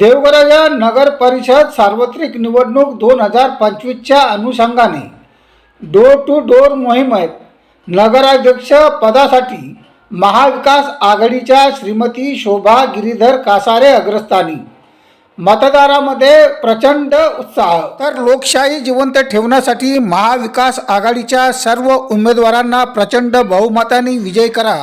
देवगराजा नगर परिषद सार्वत्रिक निवडणूक दोन हजार पंचवीसच्या अनुषंगाने डोर टू डोर मोहिमेत नगराध्यक्ष पदासाठी महाविकास आघाडीच्या श्रीमती शोभा गिरीधर कासारे अग्रस्थानी. मतदारामध्ये प्रचंड उत्साह. तर लोकशाही जिवंत ठेवण्यासाठी महाविकास आघाडीच्या सर्व उमेदवारांना प्रचंड बहुमताने विजय करा.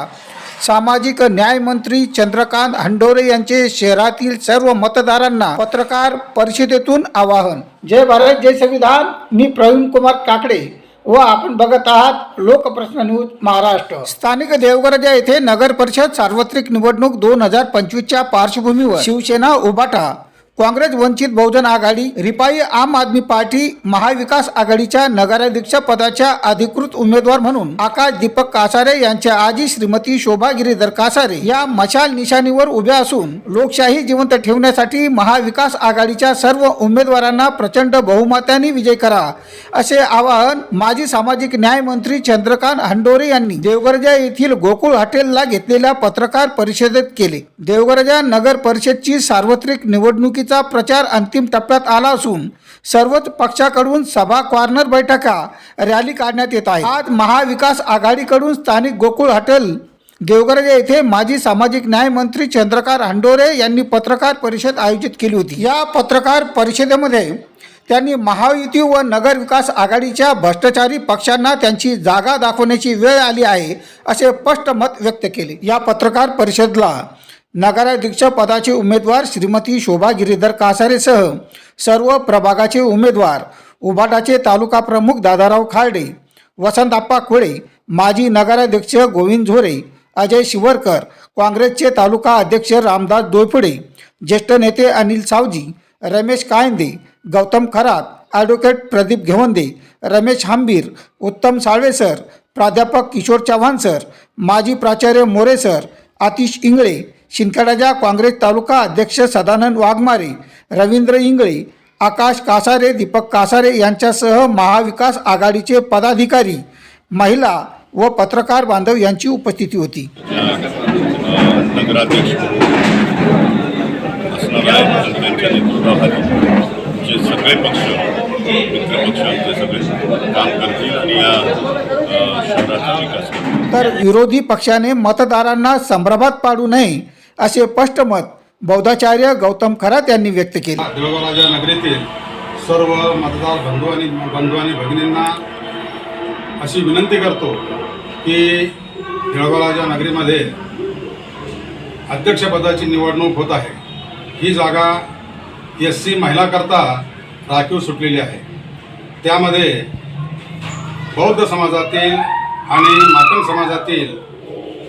सामाजिक न्याय मंत्री चंद्रकांत हंडोरे यांचे शहरातील सर्व मतदारांना पत्रकार परिषदेतून आवाहन. जय भारत जय संविधान. मी प्रवीण कुमार काकडे व आपण बघत आहात लोकप्रश्न न्यूज महाराष्ट्र. स्थानिक देवगरजा येथे नगर परिषद सार्वत्रिक निवडणूक दोन हजार पंचवीसच्या पार्श्वभूमीवर शिवसेना उभाटा काँग्रेस वंचित बहुजन आघाडी रिपाई आम आदमी पार्टी महाविकास आघाडीच्या नगराध्यक्ष पदाच्या अधिकृत उमेदवार म्हणून आकाश दीपक कासारे यांच्या आजी श्रीमती शोभा गिरीधर कासारे या मशाल निशाणीवर उभ्या असून लोकशाही जिवंत ठेवण्यासाठी महाविकास आघाडीच्या सर्व उमेदवारांना प्रचंड बहुमताने विजय करा असे आवाहन माजी सामाजिक न्याय मंत्री चंद्रकांत हंडोरे यांनी देवगरजा येथील गोकुळ हॉटेलला घेतलेल्या पत्रकार परिषदेत केले. देवगरजा नगर परिषदची सार्वत्रिक निवडणुकीचा प्रचार अंतिम टप्प्यात आला असून सर्वच पक्षाकडून सभा कॉर्नर बैठका रॅली काढण्यात येत आहे आज महाविकास आघाडीकडून स्थानिक गोकुळ हॉटेल देवगरजे येथे माजी सामाजिक न्याय मंत्री चंद्रकांत हंडोरे यांनी पत्रकार परिषद आयोजित केली होती. या पत्रकार परिषदेमध्ये त्यांनी महायुती व नगर विकास आघाडीच्या भ्रष्टाचारी पक्षांना त्यांची जागा दाखवण्याची वेळ आली आहे असे स्पष्ट मत व्यक्त केले. या पत्रकार परिषदला नगराध्यक्ष पदाचे उमेदवार श्रीमती शोभा गिरीधर कासारेसह सर्व प्रभागाचे उमेदवार उभाटाचे तालुका प्रमुख दादाराव खार्डे वसंतप्पा खोळे माजी नगराध्यक्ष गोविंद झोरे अजय शिवरकर काँग्रेसचे तालुका अध्यक्ष रामदास दोयफुडे ज्येष्ठ नेते अनिल सावजी रमेश कायंदे गौतम खरात ॲडव्होकेट प्रदीप घेवंदे रमेश हांबीर उत्तम साळवे सर प्राध्यापक किशोर चव्हाण सर माजी प्राचार्य मोरे सर आतिश इंगळे शिंदखेडाच्या काँग्रेस तालुका अध्यक्ष सदानंद वाघमारे रवींद्र इंगळे आकाश कासारे दीपक कासारे यांच्यासह महाविकास आघाडीचे पदाधिकारी महिला व पत्रकार बांधव यांची उपस्थिती होती. जे सगळे पक्ष मित्रपक्ष ते सगळे काम करतील आणि या शहराचा विकास तर विरोधी पक्षाने मतदारांना संभ्रमात पाडू नये असे स्पष्ट मत बौद्धाचार्य गौतम खरात यांनी व्यक्त केले. देवराजा नगरीतील सर्व मतदार बंधू आणि बंधू आणि भगिनींना अशी विनंती करतो की देवराजा नगरीमध्ये अध्यक्षपदाची निवडणूक होत आहे. ही जागा एस सी महिलाकरता राखीव सुटलेली आहे. त्यामध्ये बौद्ध समाजातील आणि मातंग समाजातील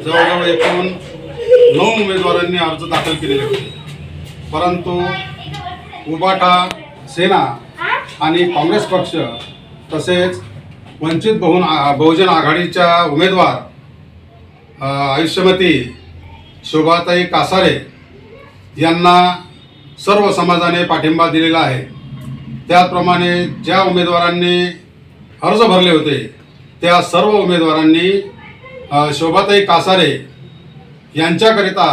जवळजवळ एकूण नऊ उमेदवारांनी अर्ज दाखल केलेले होते. परंतु उबाटा सेना आणि काँग्रेस पक्ष तसेच वंचित बहुन बहुजन आघाडीच्या उमेदवार आयुष्यमती शोभाताई कासारे यांना सर्व समाजाने पाठिंबा दिलेला आहे. त्याचप्रमाणे ज्या उमेदवारांनी अर्ज भरले होते त्या सर्व उमेदवारांनी शोभाताई कासारे यांच्याकरिता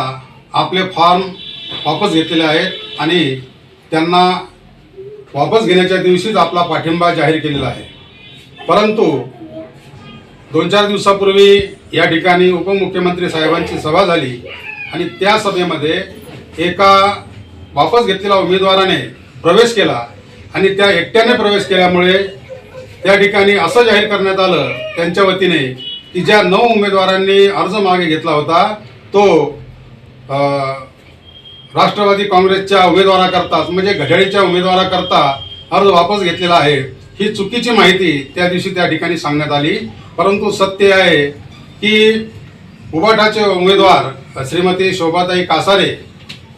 आपले फॉर्म वापस घेतलेले आहेत आणि त्यांना वापस घेण्याच्या दिवशीच आपला पाठिंबा जाहीर केलेला आहे. परंतु दोन चार दिवसापूर्वी या ठिकाणी उपमुख्यमंत्री साहेबांची सभा झाली आणि त्या सभेमध्ये एका वापस घेतलेल्या उमेदवाराने प्रवेश केला आणि त्या एकट्याने प्रवेश केल्यामुळे त्या ठिकाणी असं जाहीर करण्यात आलं त्यांच्या वतीने की ज्या नऊ उमेदवारांनी अर्ज मागे घेतला होता तो राष्ट्रवादी काँग्रेसच्या उमेदवाराकरताच म्हणजे घड्याळीच्या उमेदवाराकरता अर्ज वापस घेतलेला आहे ही चुकीची माहिती त्या दिवशी त्या ठिकाणी सांगण्यात आली. परंतु सत्य आहे की उबाटाचे उमेदवार श्रीमती शोभाताई कासारे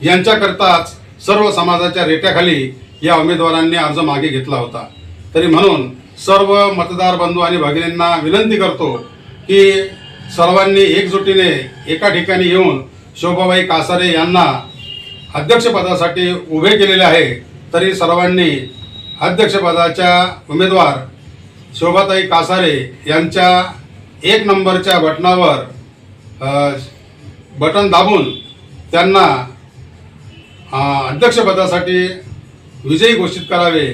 यांच्याकरताच सर्व समाजाच्या रेट्याखाली या उमेदवारांनी अर्ज मागे घेतला होता. तरी म्हणून सर्व मतदार बंधू आणि भगिनींना विनंती करतो की सर्वांनी एकजुटीने एका ठिकाणी येऊन शोभाबाई कासारे यांना अध्यक्षपदासाठी उभे केलेले आहे तरी सर्वांनी अध्यक्षपदाच्या उमेदवार शोभाताई कासारे यांच्या एक नंबरच्या बटनावर बटन दाबून त्यांना अध्यक्षपदासाठी विजयी घोषित करावे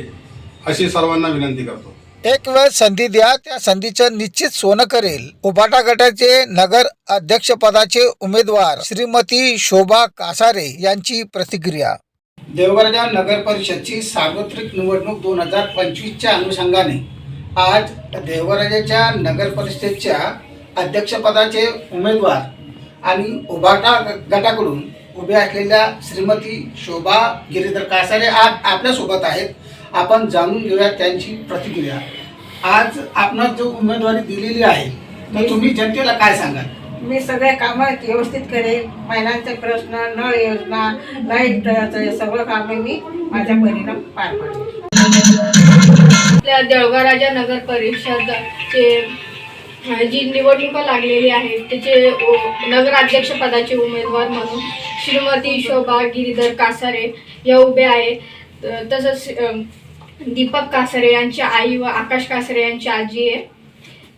अशी सर्वांना विनंती करतो. एक वेळ संधी द्या त्या संधीचं निश्चित सोनं करेल. उभाटा गटाचे नगर अध्यक्षपदाचे उमेदवार श्रीमती शोभा कासारे यांची प्रतिक्रिया. देवगराजा नगर परिषदची सार्वत्रिक निवडणूक दोन हजार पंचवीसच्या अनुषंगाने आज देवराजाच्या नगर परिषदेच्या अध्यक्षपदाचे उमेदवार आणि उभाटा गटाकडून उभे असलेल्या श्रीमती शोभा गिरीधर कासारे आज आपल्यासोबत आहेत. आपण जाणून घेऊया त्यांची प्रतिक्रिया. आज आपणास जो उमेदवारी दिलेली आहे तर तुम्ही जनतेला काय सांगाल? मी सगळे कामं व्यवस्थित करेन. महिलांचे प्रश्न नळ योजना लाइट सगळं कामे मी माझ्या परीनं पार पाडेन. आपल्या देवघराजा नगर परिषदचे अ, जी निवडणुका लागलेली आहे त्याचे नगराध्यक्ष पदाचे उमेदवार म्हणून श्रीमती शोभा गिरीधर कासारे या उभे आहे. त- तसंच दीपक कासरे यांची आई व आकाश कासरे यांची आजी आहे.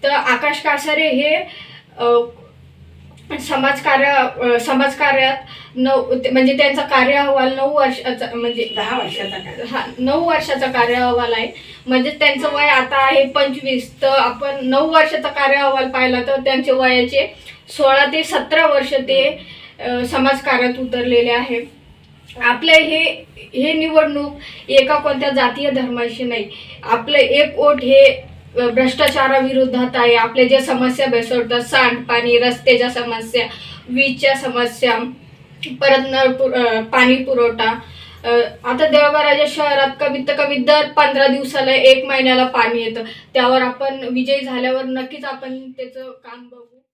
तर आकाश कासरे हे समाजकार्य समाजकार्यात नऊ ते- म्हणजे त्यांचा कार्य अहवाल नऊ वर्षाचा म्हणजे दहा वर्षाचा हा नऊ वर्षाचा कार्य अहवाल आहे. म्हणजे त्यांचं वय आता आहे पंचवीस. तर आपण नऊ वर्षाचा कार्य अहवाल पाहिला तर त्यांचे वयाचे सोळा ते सतरा वर्ष ते समाजकार्यात उतरलेले आहे. आपलं हे हे निवडणूक एका कोणत्या जातीय धर्माशी नाही. आपलं एक ओट हे भ्रष्टाचाराविरुद्धात भ्रष्टाचाराविरोधात आहे. आपल्या ज्या समस्या भेसवतात सांडपाणी रस्त्याच्या समस्या वीजच्या समस्या परत नळ पुर पाणी पुरवठा आता देवघराच्या शहरात कमीत कमी दर पंधरा दिवसाला एक महिन्याला पाणी येतं. त्यावर आपण विजयी झाल्यावर नक्कीच आपण त्याचं काम बघू.